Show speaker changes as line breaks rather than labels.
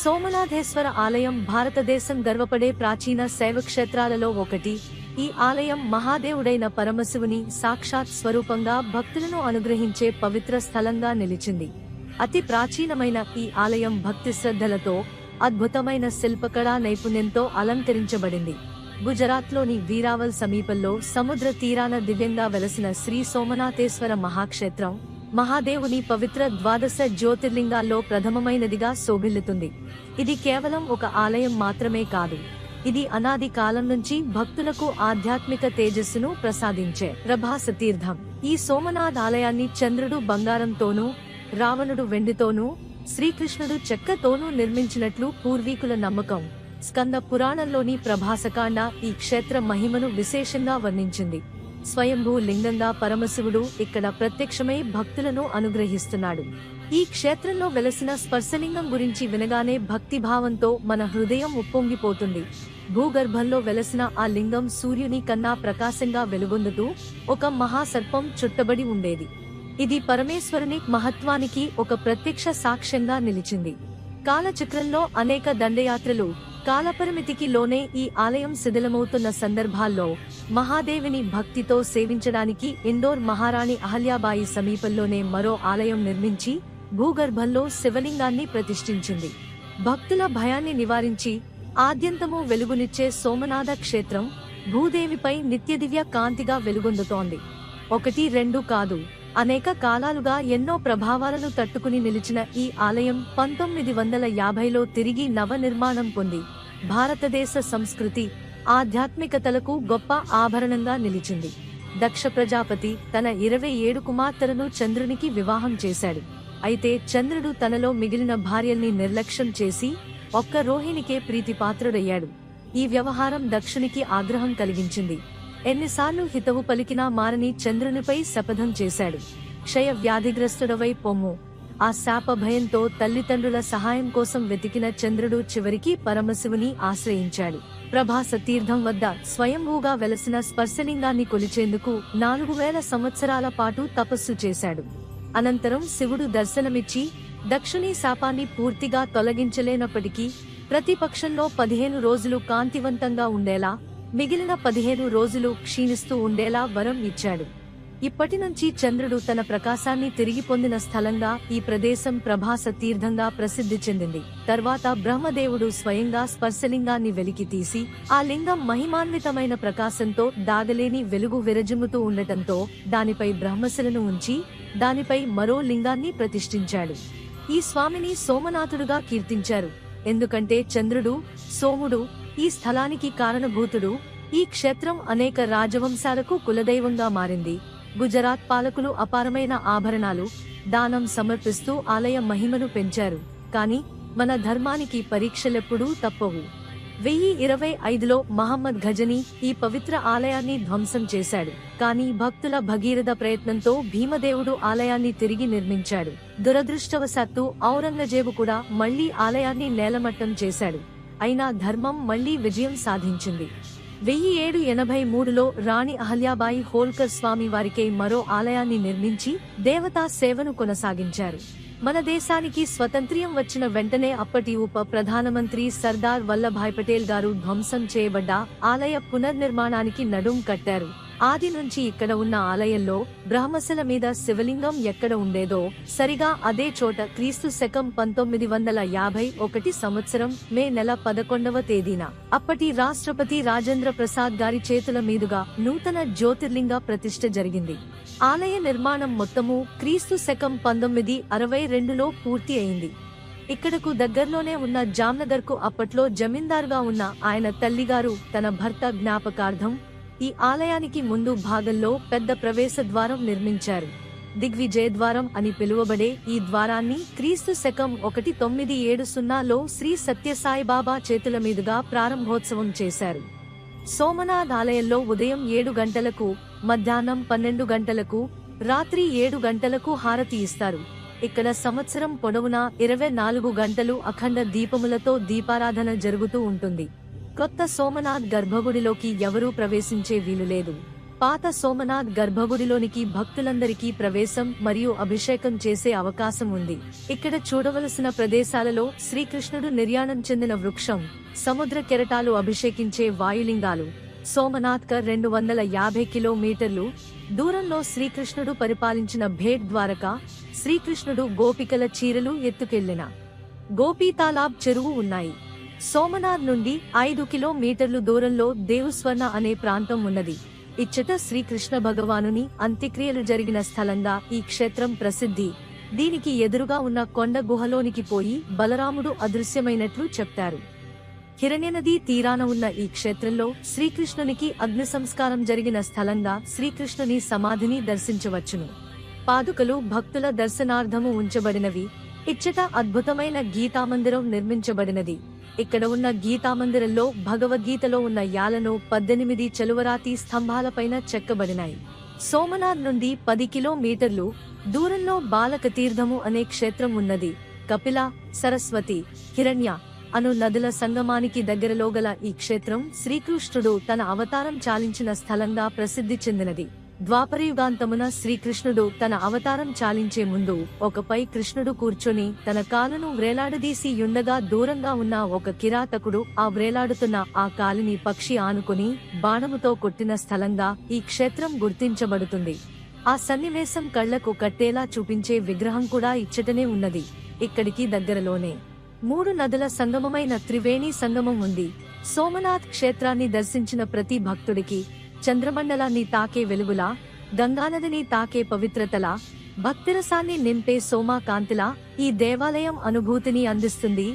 సోమనాథేశ్వర ఆలయం భారతదేశం గర్వపడే ప్రాచీన శైవక్షేత్రాలలో ఒకటి. ఈ ఆలయం మహాదేవుడైన పరమశివుని సాక్షాత్ స్వరూపంగా భక్తులను అనుగ్రహించే పవిత్ర స్థలంగా నిలిచింది. అతి ప్రాచీనమైన ఈ ఆలయం భక్తి శ్రద్ధలతో అద్భుతమైన శిల్పకళా నైపుణ్యంతో అలంకరించబడింది. గుజరాత్లోని వీరావల్ సమీపంలో సముద్ర తీరాన దివ్యంగా వెలసిన శ్రీ సోమనాథేశ్వర మహాక్షేత్రం మహాదేవుని పవిత్ర ద్వాదశ జ్యోతిర్లింగాల్లో ప్రథమమైనదిగా శోభిల్లుతుంది ఇది కేవలం ఒక ఆలయం మాత్రమే కాదు. ఇది అనాది కాలం నుంచి భక్తులకు ఆధ్యాత్మిక తేజస్సును ప్రసాదించే ప్రభాస తీర్థం. ఈ సోమనాథ్ ఆలయాన్ని చంద్రుడు బంగారంతోనూ రావణుడు వెండితోనూ శ్రీకృష్ణుడు చెక్కతోనూ నిర్మించినట్లు పూర్వీకుల నమ్మకం. స్కంద పురాణంలోని ప్రభాసకాండ ఈ క్షేత్ర మహిమను విశేషంగా వర్ణించింది. స్వయంభూ లింగంగా పరమశివుడు ఇక్కడ ప్రత్యక్షమై భక్తులను అనుగ్రహిస్తున్నాడు. ఈ క్షేత్రంలో వెలసిన స్పర్శలింగం గురించి వినగానే భక్తిభావంతో మన హృదయం ఉప్పొంగిపోతుంది. భూగర్భంలో వెలసిన ఆ లింగం సూర్యుని కన్నా ప్రకాశంగా వెలుగొందుతూ ఒక మహాసర్పం చుట్టబడి ఉండేది. ఇది పరమేశ్వరుని మహత్వానికి ఒక ప్రత్యక్ష సాక్ష్యంగా నిలిచింది. కాలచక్రంలో అనేక దండయాత్రలు కాలపరిమితికి లోనే ఈ ఆలయం శిథిలమవుతున్న సందర్భాల్లో మహాదేవిని భక్తితో సేవించడానికి ఇండోర్ మహారాణి అహల్యాబాయి సమీపంలోనే మరో ఆలయం నిర్మించి భూగర్భంలో శివలింగాన్ని ప్రతిష్ఠించింది. భక్తుల భయాన్ని నివారించి ఆద్యంతము వెలుగునిచ్చే సోమనాథ క్షేత్రం భూదేవిపై నిత్యదివ్య కాంతిగా వెలుగొందుతోంది. ఒకటి రెండు కాదు అనేక కాలాలుగా ఎన్నో ప్రభావాలను తట్టుకుని నిలిచిన ఈ ఆలయం పంతొమ్మిది వందల యాభైలో తిరిగి నవనిర్మాణం పొంది భారతదేశ సంస్కృతి ఆధ్యాత్మికతలకు గొప్ప ఆభరణంగా నిలిచింది. దక్ష ప్రజాపతి తన ఇరవై ఏడు కుమార్తెలను చంద్రునికి వివాహం చేశాడు. అయితే చంద్రుడు తనలో మిగిలిన భార్యల్ని నిర్లక్ష్యం చేసి ఒక్క రోహిణికే ప్రీతిపాత్రుడయ్యాడు. ఈ వ్యవహారం దక్షునికి ఆగ్రహం కలిగించింది. ఎన్నిసార్లు హితవు పలికినా మారని చంద్రునిపై శపథం చేశాడు. క్షయ వ్యాధిగ్రస్తుడవై పొమ్ము. ఆ శాప భయంతో తల్లిదండ్రుల సహాయం కోసం వెతికిన చంద్రుడు చివరికి పరమశివుని ఆశ్రయించాడు. ప్రభాస తీర్థం వద్ద స్వయంభూగా వెలసిన స్పర్శలింగాన్ని కొలిచేందుకు నాలుగు వేల సంవత్సరాల పాటు తపస్సు చేశాడు. అనంతరం శివుడు దర్శనమిచ్చి దక్షిణీ శాపాన్ని పూర్తిగా తొలగించలేనప్పటికీ ప్రతిపక్షంలో పదిహేను రోజులు కాంతివంతంగా ఉండేలా మిగిలిన పదిహేను రోజులు క్షీణిస్తూ ఉండేలా వరం ఇచ్చాడు. ఇప్పటి నుంచి చంద్రుడు తన ప్రకాశాన్ని తిరిగి పొందిన స్థలంగా ఈ ప్రదేశం ప్రభాస తీర్థంగా ప్రసిద్ధి చెందింది. తర్వాత బ్రహ్మదేవుడు స్వయంగా స్పర్శలింగాన్ని వెలికి తీసి ఆ లింగం మహిమాన్వితమైన ప్రకాశంతో దాగలేని వెలుగు విరజిమ్ముతూ ఉండటంతో దానిపై బ్రహ్మశిలను ఉంచి దానిపై మరో లింగాన్ని ప్రతిష్ఠించాడు. ఈ స్వామిని సోమనాథుడుగా కీర్తించారు. ఎందుకంటే చంద్రుడు సోముడు ఈ స్థలానికి కారణభూతుడు ఈ క్షేత్రం అనేక రాజవంశాలకు కులదైవంగా మారింది. గుజరాత్ పాలకులు అపారమైన ఆభరణాలు దానం సమర్పిస్తూ ఆలయ మహిమను పెంచారు. కాని మన ధర్మానికి పరీక్షలెప్పుడూ తప్పవు. వెయ్యి ఇరవై ఐదులో మహమ్మద్ ఘజని ఈ పవిత్ర ఆలయాన్ని ధ్వంసం చేశాడు. కానీ భక్తుల భగీరథ ప్రయత్నంతో భీమదేవుడు ఆలయాన్ని తిరిగి నిర్మించాడు. దురదృష్టవశాత్తు ఔరంగజేబు కూడా మళ్ళీ ఆలయాన్ని నేలమట్టం చేశాడు. అయినా ధర్మం మళ్ళీ విజయం సాధించింది. వెయ్యి ఏడు ఎనభై మూడులో రాణి అహల్యాబాయి హోల్కర్ స్వామి వారికై మరో ఆలయాన్ని నిర్మించి దేవతా సేవను కొనసాగించారు. మన దేశానికి స్వతంత్ర్యం వచ్చిన వెంటనే అప్పటి ఉప ప్రధానమంత్రి సర్దార్ వల్లభాయ్ పటేల్ గారు ధ్వంసం చేయబడ్డ ఆలయ పునర్నిర్మాణానికి నడుం కట్టారు. ఆది నుంచి ఇక్కడ ఉన్న ఆలయంలో బ్రహ్మశిల మీద శివలింగం ఎక్కడ ఉండేదో సరిగా అదే చోట క్రీస్తు శకం పంతొమ్మిది వందల యాభై ఒకటి సంవత్సరం మే నెల పదకొండవ తేదీన. అప్పటి రాష్ట్రపతి రాజేంద్ర ప్రసాద్ గారి చేతుల మీదుగా నూతన జ్యోతిర్లింగ ప్రతిష్ఠ జరిగింది. ఆలయ నిర్మాణం మొత్తము క్రీస్తు శకం పంతొమ్మిది అరవై రెండులో పూర్తి అయింది. ఇక్కడకు దగ్గరలోనే ఉన్న జామ్నగర్కు అప్పట్లో జమీందారుగా ఉన్న ఆయన తల్లిగారు తన భర్త జ్ఞాపకార్థం ఈ ఆలయానికి ముందు భాగంలో పెద్ద ప్రవేశ ద్వారం నిర్మించారు. దిగ్విజయ ద్వారం అని పిలువబడే ఈ ద్వారాన్ని క్రీస్తు శకం ఒకటి తొమ్మిది ఏడు సున్నాలో శ్రీ సత్యసాయిబాబా చేతుల మీదుగా ప్రారంభోత్సవం చేశారు. సోమనాథ్ ఆలయంలో ఉదయం ఏడు గంటలకు మధ్యాహ్నం పన్నెండు గంటలకు రాత్రి ఏడు గంటలకు హారతి ఇస్తారు. ఇక్కడ సంవత్సరం పొడవునా ఇరవై నాలుగు గంటలు అఖండ దీపములతో దీపారాధన జరుగుతూ ఉంటుంది. కొత్త సోమనాథ్ గర్భగుడిలోకి ఎవరూ ప్రవేశించే వీలు లేదు. పాత సోమనాథ్ గర్భగుడిలోనికి భక్తులందరికీ ప్రవేశం మరియు అభిషేకం చేసే అవకాశం ఉంది. ఇక్కడ చూడవలసిన ప్రదేశాలలో శ్రీకృష్ణుడు నిర్యాణం చెందిన వృక్షం సముద్ర కెరటాలు అభిషేకించే వాయులింగాలు సోమనాథ్కర్ రెండు వందల యాభై కిలోమీటర్లు దూరంలో శ్రీకృష్ణుడు పరిపాలించిన భేట్ ద్వారక శ్రీకృష్ణుడు గోపికల చీరలు ఎత్తుకెళ్ళిన గోపీతాలాబ్ చెరువు ఉన్నాయి. సోమనాథ్ నుండి ఐదు కిలోమీటర్లు దూరంలో దేవుస్వర్ణ అనే ప్రాంతం ఉన్నది. ఇచ్చట శ్రీకృష్ణ భగవానుని అంత్యక్రియలు జరిగిన స్థలంగా ఈ క్షేత్రం ప్రసిద్ధి. దీనికి ఎదురుగా ఉన్న కొండ గుహలోనికి పోయి బలరాముడు అదృశ్యమైనట్లు చెప్తారు. హిరణ్యనదీ తీరాన ఉన్న ఈ క్షేత్రంలో శ్రీకృష్ణునికి అగ్ని సంస్కారం జరిగిన స్థలంగా శ్రీకృష్ణుని సమాధిని దర్శించవచ్చును. పాదుకలు భక్తుల దర్శనార్థము ఉంచబడినవి. ఇచ్చట అద్భుతమైన గీతామందిరం నిర్మించబడినది. ఇక్కడ ఉన్న గీతామందిరంలో భగవద్గీతలో ఉన్న యాలను పద్దెనిమిది చలువరాతి స్తంభాలపైన చెక్కబడినాయి. సోమనాథ్ నుండి పది కిలోమీటర్లు దూరంలో బాలక తీర్థము అనే క్షేత్రం ఉన్నది. కపిల సరస్వతి హిరణ్య అను నదుల సంగమానికి దగ్గరలో గల ఈ క్షేత్రం శ్రీకృష్ణుడు తన అవతారం చాలించిన స్థలంగా ప్రసిద్ధి చెందినది. ద్వాపరయుగాంతమున శ్రీకృష్ణుడు తన అవతారం చాలించే ముందు ఒకపై కృష్ణుడు కూర్చొని తన కాలును వ్రేలాడదీసి యుండగా దూరంగా ఉన్న ఒక కిరాతకుడు ఆ వ్రేలాడుతున్న ఆ కాలిని పక్షి ఆనుకుని బాణముతో కొట్టిన స్థలంగా ఈ క్షేత్రం గుర్తించబడుతుంది. ఆ సన్నివేశం కళ్ళకు కట్టేలా చూపించే విగ్రహం కూడా ఇచ్చటనే ఉన్నది. ఇక్కడికి దగ్గరలోనే మూడు నదుల సంగమమైన త్రివేణి సంగమం ఉంది. సోమనాథ్ క్షేత్రాన్ని దర్శించిన ప్రతి భక్తుడికి చంద్రమండలాన్ని తాకే వెలుగులా గంగానదిని తాకే పవిత్రతలా భక్తిరసాన్ని నింపే సోమా కాంతిలా ఈ దేవాలయం అనుభూతిని అందిస్తుంది